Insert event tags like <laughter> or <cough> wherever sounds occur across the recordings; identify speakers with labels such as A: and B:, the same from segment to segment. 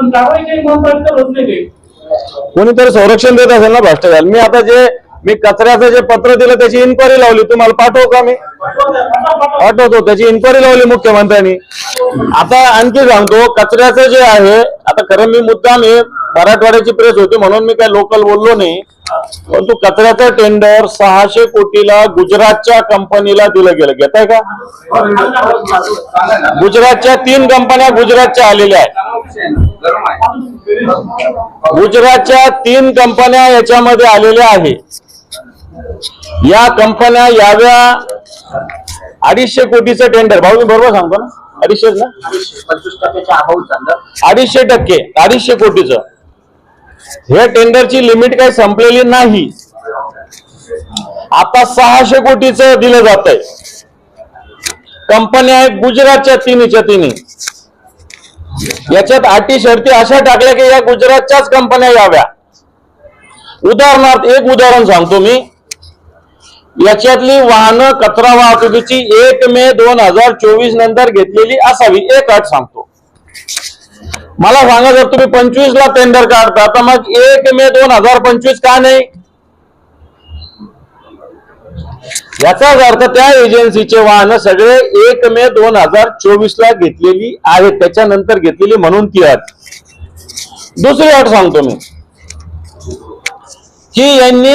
A: पण कारवाई काही म्हणतात होत नाही
B: कोणीतरी संरक्षण देत असेल ना भ्रष्टाचार. मी आता जे मी कचऱ्याचं जे पत्र दिलं त्याची इन्क्वायरी लावली. तुम्हाला पाठवू का मी? पाठवतो. त्याची इन्क्वायरी लावली मुख्यमंत्र्यांनी. आता आणखी सांगतो कचऱ्याचं जे आहे आता खरं मी मुद्दाम मी मराठवाड्याची प्रेस होती म्हणून मी काय लोकल बोललो नाही. परंतु कचऱ्याचं टेंडर सहाशे कोटीला गुजरातच्या कंपनीला दिलं गेलं. घेत आहे का? गुजरातच्या तीन कंपन्या गुजरातच्या आलेल्या आहेत. गुजरातच्या तीन कंपन्या याच्यामध्ये आलेल्या आहे. या कंपन्या याव्या अडीचशे कोटीचं टेंडर भाऊ मी बरोबर सांगतो ना? अडीचशेच ना? अडीचशे टक्के अडीचशे कोटीचं. हे टेंडरची लिमिट काही संपलेली नाही. आता सहाशे कोटीच दिलं जात आहे कंपन्या आहेत गुजरातच्या तिन्हीच्या तिन्ही. याच्यात अटी शर्ती अशा टाकल्या की या गुजरातच्याच कंपन्या याव्या. उदाहरणार्थ एक उदाहरण सांगतो मी. याच्यातली वाहनं कचरा वाहतुकीची एक मे दोन हजार चोवीस नंतर घेतलेली असावी एक अट सांगतो. मला सांगा जर तुम्ही पंचवीस ला टेंडर काढता तर मग एक मे दोन हजार पंचवीस का नाही? याचाच अर्थ त्या एजन्सीचे वाहन सगळे एक मे दोन हजार चोवीस ला घेतलेली आहेत. त्याच्यानंतर घेतलेली म्हणून ती अट. दुसरी अट सांगतो मी. की यांनी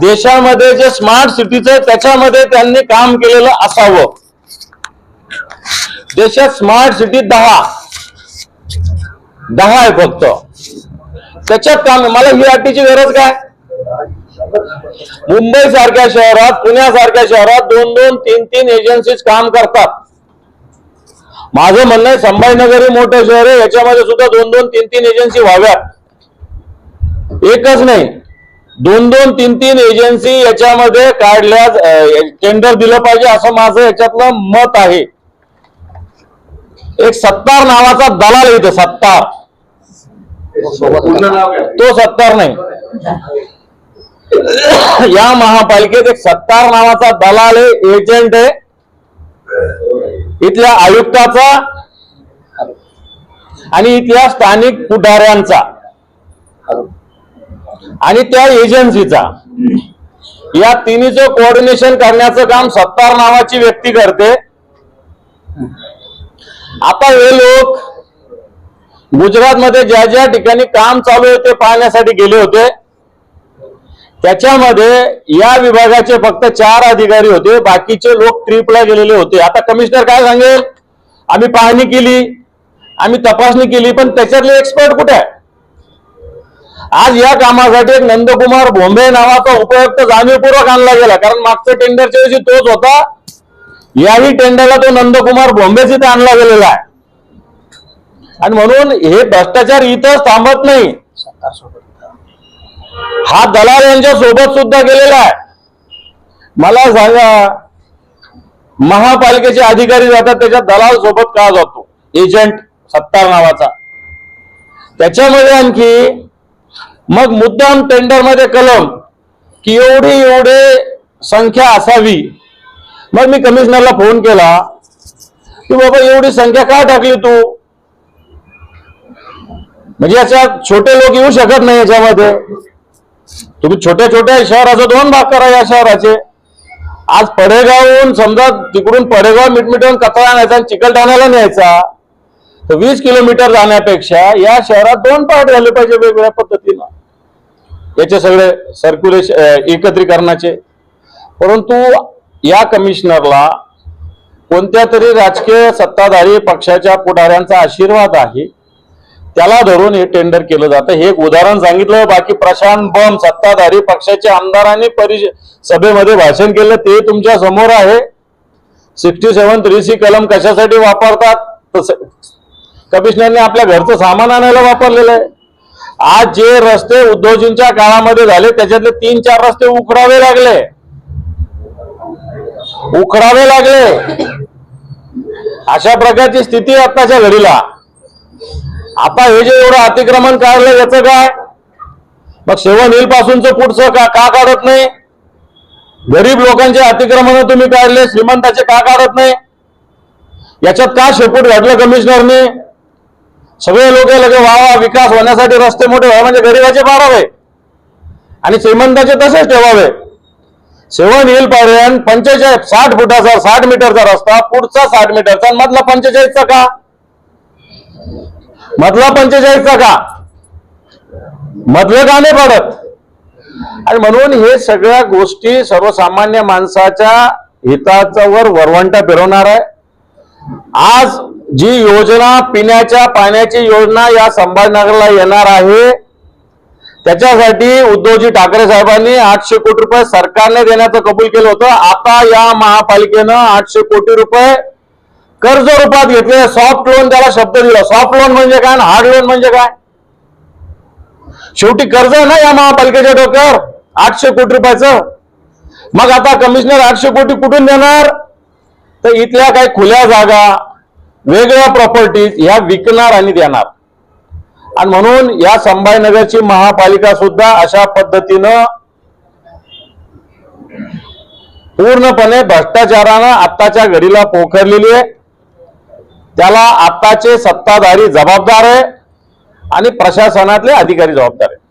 B: देशामध्ये जे स्मार्ट सिटीच त्याच्यामध्ये त्यांनी काम केलेलं असावं. देशात स्मार्ट सिटी दहा. दहा आहे फक्त. त्याच्यात काम मला ही अटीची गरज काय? मुंबई सारख्या शहरात पुण्यासारख्या शहरात दोन दोन तीन तीन एजन्सीज काम करतात. माझं म्हणणं आहे संभाजीनगर हे मोठं शहर आहे. याच्यामध्ये सुद्धा दोन दोन तीन तीन एजन्सी व्हाव्यात. एकच नाही. दोन दोन तीन तीन एजन्सी याच्यामध्ये काढल्या टेंडर दिलं पाहिजे असं माझं याच्यातलं मत आहे. एक सत्तार नावाचा दलाल येतो सत्तार. तो सत्तार नाही. <coughs> या महापालिकेत एक सत्तार नावाचा दलाल आहे एजंट आहे. इथल्या आयुक्ताचा आणि इथल्या स्थानिक पुढाऱ्यांचा. आणि त्या एजन्सीचा या तिन्हीचं कोऑर्डिनेशन करण्याचं काम सत्तार नावाची व्यक्ती करते. आता हे लोक गुजरातमध्ये ज्या ज्या ठिकाणी काम चालू आहे ते पाहण्यासाठी गेले होते त्याच्यामध्ये या विभागाचे फक्त चार अधिकारी होते बाकीचे लोक ट्रीपला गेलेले होते. आता कमिशनर काय सांगेल? आम्ही पाहणी केली आम्ही तपासणी केली पण त्याच्यातले एक्सपर्ट कुठे आहे आज या कामासाठी एक नंदकुमार भोंबे नावाचा उपयुक्त जाणीवपूर्वक आणला गेला कारण मागच्या टेंडरच्या वेळी तोच होता. याही टेंडरला तो नंदकुमार भोंबेच इथे आणला गेलेला आहे. आणि म्हणून हे भ्रष्टाचार इथंच थांबत नाही. हा दलाल यांच्या सोबत सुद्धा गेलेला आहे. मला सांगा महापालिकेचे अधिकारी जातात त्याच्या दलाल सोबत का जातो? एजंट सत्तार नावाचा. त्याच्यामध्ये आणखी मग मुद्दाम टेंडरमध्ये कलम की एवढी एवढे संख्या असावी. मग मी कमिशनरला फोन केला की बाबा एवढी संख्या का टाकली तू? म्हणजे याच्यात छोटे लोक येऊ शकत नाही याच्यामध्ये. तुम्ही छोट्या छोट्या शहराचे दोन भाग करा या शहराचे. आज पडेगावहून समजा तिकडून पडेगाव मिटमिटवून कचरा आणायचा आणि चिकलठाण्याला न्यायचा तर वीस किलोमीटर जाण्यापेक्षा या शहरात दोन पार्ट झाले पाहिजे वेगवेगळ्या पद्धतीनं. याचे सगळे सर्क्युलेशन एकत्रीकरणाचे. परंतु या कमिशनरला कोणत्या तरी राजकीय सत्ताधारी पक्षाच्या पुढाऱ्यांचा आशीर्वाद आहे. त्याला धरून हे टेंडर केलं जातं. हे एक उदाहरण सांगितलं. बाकी प्रशांत बम सत्ताधारी पक्षाचे आमदारांनी परिष सभेमध्ये भाषण केलं. ते तुमच्यासमोर आहे. सिक्स्टी सेव्हन थ्री सी कलम कशासाठी वापरतात? तसं कमिशनरने आपल्या घरचं सामान आणायला वापरलेलं आहे. आज जे रस्ते उद्धवजींच्या काळामध्ये झाले त्याच्यातले तीन चार रस्ते उखडावे लागले. उखडावे लागले. अशा प्रकारची स्थिती आत्ताच्या घडीला. आता हे जे एवढं अतिक्रमण काढलं याचं काय? मग सेवन हिल पासूनच पुढचं का का काढत नाही? गरीब लोकांचे अतिक्रमण तुम्ही काढले श्रीमंताचे का काढत नाही? याच्यात का शेपूट घातलं कमिशनरने? सगळे लोक लगे वा विकास होण्यासाठी रस्ते मोठे व्हावे म्हणजे गरीबाचे पाडावे. आणि श्रीमंताचे तसेच ठेवावे. सेवन हिल पर्यंत पंचेचाळीस साठ फुटाचा साठ मीटरचा रस्ता पुढचा साठ मीटरचा मधला पंचेचाळीसचा का? मधला पंचेचाळीसचा का मधलं का नाही पडत? आणि म्हणून हे सगळ्या गोष्टी सर्वसामान्य माणसाच्या हिताचा वर वरवंटा फिरवणार आहे. आज जी योजना पिण्याच्या पाण्याची योजना या संभाजीनगरला येणार आहे त्याच्यासाठी उद्धवजी ठाकरे साहेबांनी आठशे कोटी रुपये सरकारने देण्याचं कबूल केलं होतं. आता या महापालिकेनं आठशे कोटी रुपये कर्ज रूपात घेतलेलं सॉफ्ट लोन त्याला शब्द दिला. सॉफ्ट लोन म्हणजे काय आणि हार्ड लोन म्हणजे काय? शेवटी कर्ज आहे ना या महापालिकेच्या डोक्यावर? आठशे कोटी रुपयाचं. मग आता कमिशनर आठशे कोटी कुठून देणार? तर इथल्या काही खुल्या जागा वेगळ्या प्रॉपर्टीज ह्या विकणार आणि देणार. आणि म्हणून या संभाजीनगरची महापालिका सुद्धा अशा पद्धतीनं पूर्णपणे भ्रष्टाचारानं आत्ताच्या घडीला पोखरलेली आहे. त्याला आत्ताचे सत्ताधारी जबाबदार आहे आणि प्रशासनातले अधिकारी जबाबदार आहे